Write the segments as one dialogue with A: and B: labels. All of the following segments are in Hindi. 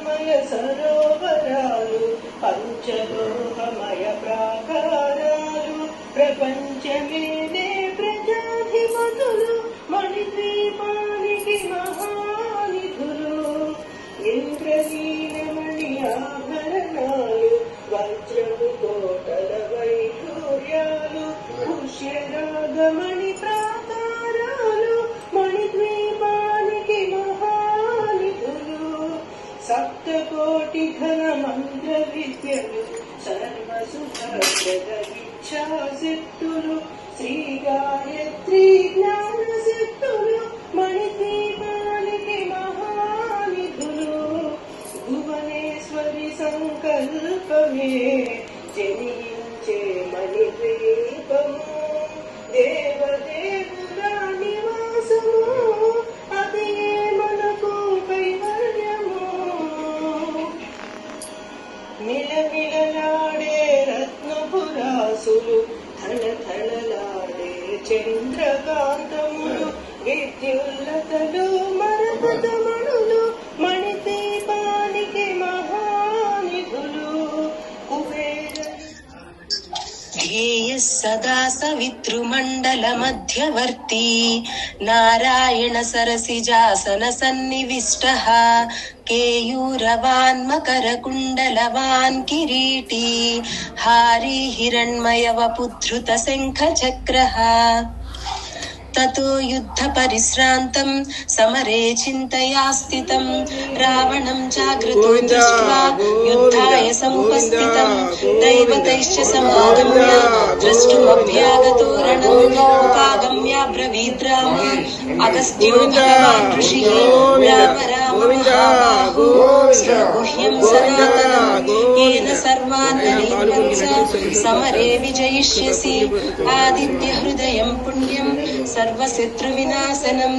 A: పంచామృతమయ సరోవరాలు పంచలోహమయ ప్రాకారాలు ప్రపంచమే సప్తకోటి ఘన మంత్ర విద్యలు సర్వసుభద్రద విచ్ఛాసిద్ధులు శ్రీ గాయత్రి జ్ఞాన శక్తులు మణిదీపానికి మహానిధులు భువనేశ్వరి సంకల్పమే జనించే మణిద్వీపము దేవదేవుల నివాసము. మనసులు ధన ధనలాడే చంద్రకాంతములు విద్యుల్లతలు మరపద सदा सवितृमण्डलमध्यवर्ती। नारायणसरसिजासनसन्निविष्टः केयूरवान्मकरकुण्डलवान् किरीटी। हारी हिरण्मयवपुद्धृतशङ्खचक्रः ततो युद्धपरिश्रान्तं समरे चिन्तया स्थितं रावणं जागृतो दृष्ट्वा युद्धाय समुपस्थितं दैवतैश्च समागम्य द्रष्टुमभ्यागतो रणम् उपागम्याब्रवीद् राम। अगस्त्यो भगवान् ऋषिः। राम राम। गुह्यं सनातनम् येन सर्वान् नरीन्द्रं समरे विजयिष्यसि आदित्यहृदयं पुण्यं सर्वशत्रुविनाशनम्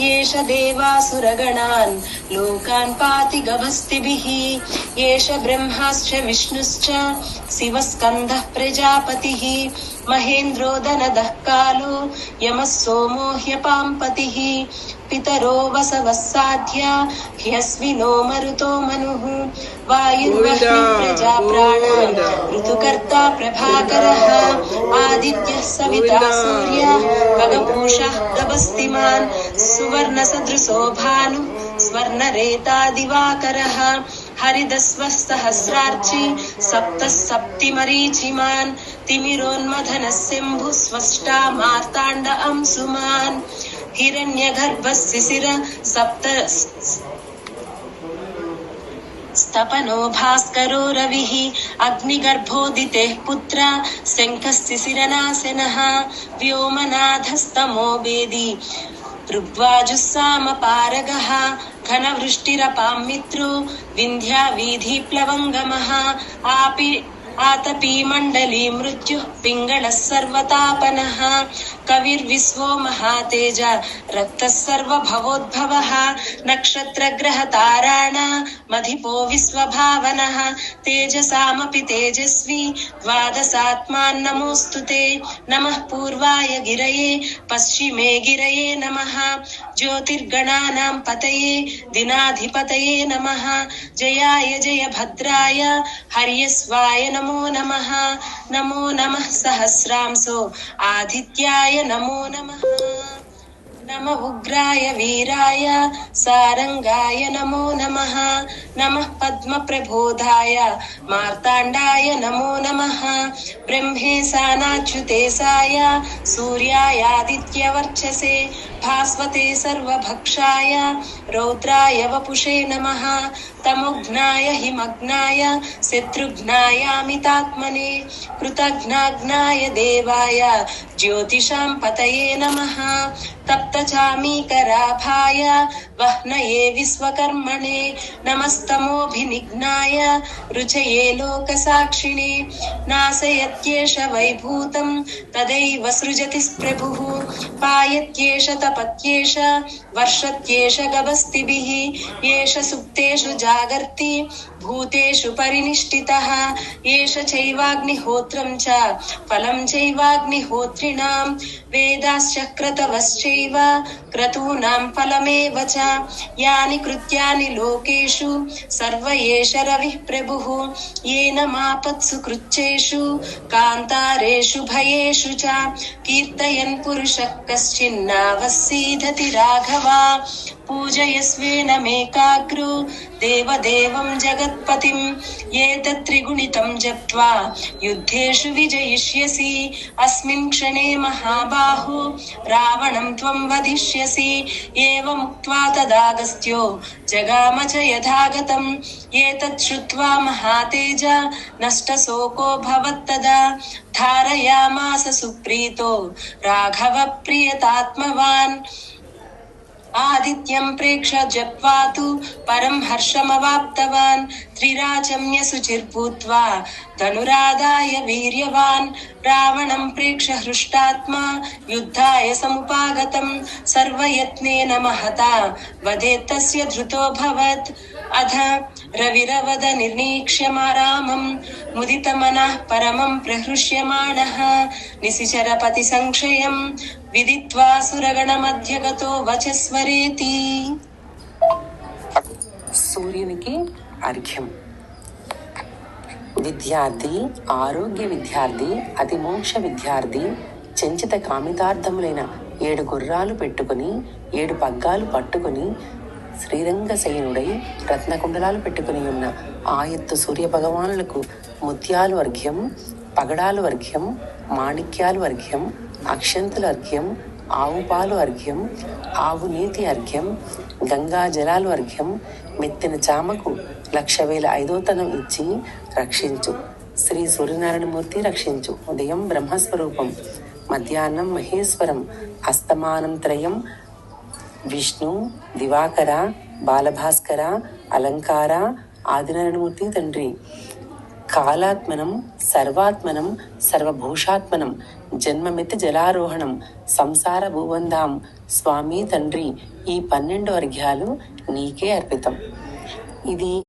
A: ఏష దేవాసురగణాన్ లోకాన్ పాతి గభస్తిభిः ఏష బ్రహ్మాశ్చ విష్ణుశ్చ శివస్కందः ప్రజాపతిः. మహేంద్రోదనదः కాలో యమः సోమో హ్యపాంపతిः. పితరో వసవः సాధ్య హ్యస్వినో మరుతో మనుః. వాయుర్వహ్ని ప్రజా ప్రాణాన్ ఋతుకర్తా ప్రభాకరः. ఆదిత్యः సవితా సూర్యः. नागभूषः स्वर्ण रेता स्वर्णरेतादिवाकरः हरिदस्व सहस्रार्ची सप्त सप्तिमरीचिमान् तिमिरोन्मधनः सिम्भुः स्वष्टा मार्ताण्ड अंसुमान् हिरण्यगर्भः शिशिर सप्त तपनो भास्करो रविः अग्निगर्भोदितेः पुत्र शङ्खस्तिशिरनाशनः व्योमनाथस्तमो वेदी ऋग्वाजुस्सामपारगः घनवृष्टिरपां मित्रो विन्ध्यावीधिप्लवङ्गमः आपि आतपी मण्डली मृत्युः पिङ्गळः सर्वतापनः कविर्विश्वो महातेज रक्तः सर्वभवोद्भवः। नक्षत्रग्रहताराण। मधिपो विश्वभावनः। तेजसामपि तेजस्वी। द्वादशात्मान्नमोऽस्तु ते। नमः पूर्वाय गिरये। पश्चिमे गिरये नमः। ज्योतिर्गणानां पतये। दिनाधिपतये नमः। जयाय जय भद्राय हर्यस्वाय नमो नमः। नमो नमः सहस्रांसो। आदित्याय नमो नमः नम उग्राय वीराय सारंगाय नमो नमः। नमः पद्मप्रबोधाय। मार्ताण्डाय नमो नमः। ब्रह्मे ब्रह्मेशानाच्युतेशाय सूर्यायादित्यवर्चसे। भास्वते सर्वभक्षाय। रौद्राय वपुषे नमः। तमुघ्नाय हिमग्नाय शत्रुघ्नायामितात्मने कृतघ्नाग्नाय देवाय। ज्योतिषां पतये नमः। तप्तचामीकराभाय वह्नये विश्वकर्मणे। नमस्तमोऽभिनिघ्नाय रुचये लोकसाक्षिणे। नाशयत्येष वैभूतं तदैव सृजति प्रभुः। पायत्येष तपत्येष। वर्षत्येष गभस्तिभिः। एष सुप्तेषु जागर्ति। भूतेषु परिनिष्ठितः एष चैवाग्निहोत्रं च, फलं चैवाग्निहोत्रिणां वेदाश्च क्रतवश्चैव क्रतूनां फलमेव च, यानि कृत्यानि लोकेषु, सर्व एष रविः प्रभुः, येन मापत्सु कृच्छेषु, कान्तारेषु भयेषु च, कीर्तयन् पुरुषः कश्चिन्नावसीदति राघवा। पूजयस्वेनमेकाग्रो देवदेवं जगत्पतिं एतत्त्रिगुणितं जप्त्वा युद्धेषु विजयिष्यसि। अस्मिन् क्षणे महाबाहो रावणं त्वं वदिष्यसि एवमुक्त्वा तदागस्त्यो जगाम च यथागतम्। एतत् श्रुत्वा महातेज नष्टशोको भवत्तदा धारयामास सुप्रीतो राघवप्रियतात्मवान्। आदित्यं प्रेक्ष जप्वा तु परं हर्षमवाप्तवान् त्रिराजम्य शुचिर्भूत्वा धनुरादाय वीर्यवान्, रावणं प्रेक्ष हृष्टात्मा, युद्धाय समुपागतं सर्वयत्नेन महता वधेत्तस्य धृतोऽभवत् రవిరవద నిర్ణీక్ష్యమారామం ముదితమనః పరమం ప్రహృష్యమాణః నిశిచరపతి సంక్షయం విదిత్వా సురగణమధ్యగతో వచస్వరేతి
B: సూర్యునికి అర్ఘ్యం. విద్యార్థి ఆరోగ్య విద్యార్థి అతిమోక్ష విద్యార్థి చెంచిత కామితార్థములైన ఏడు గుర్రాలు పెట్టుకుని ఏడు పగ్గాలు పట్టుకుని శ్రీరంగశయనుడై రత్నకుండలాలు పెట్టుకుని ఉన్న ఆయత్తు సూర్య భగవానులకు ముత్యాలు అర్ఘ్యం పగడాలు అర్ఘ్యం మాణిక్యాలు అర్ఘ్యం అక్షంతుల అర్ఘ్యం ఆవు పాలు అర్ఘ్యం ఆవు నీతి అర్ఘ్యం గంగా జలాలు అర్ఘ్యం మెత్తిన చామకు లక్ష వేల ఐదోతనం ఇచ్చి రక్షించు. శ్రీ సూర్యనారాయణమూర్తి రక్షించు. ఉదయం బ్రహ్మస్వరూపం. మధ్యాహ్నం మహేశ్వరం. అస్తమానం త్రయం. విష్ణు దివాకర బాలభాస్కర అలంకార ఆదినారాయణమూర్తి తండ్రి. కాలాత్మనం సర్వాత్మనం సర్వభూషాత్మనం జన్మమితి జలారోహణం సంసార భూబంధాం స్వామి తండ్రి. ఈ పన్నెండు అర్ఘ్యాలు నీకే అర్పితం. ఇది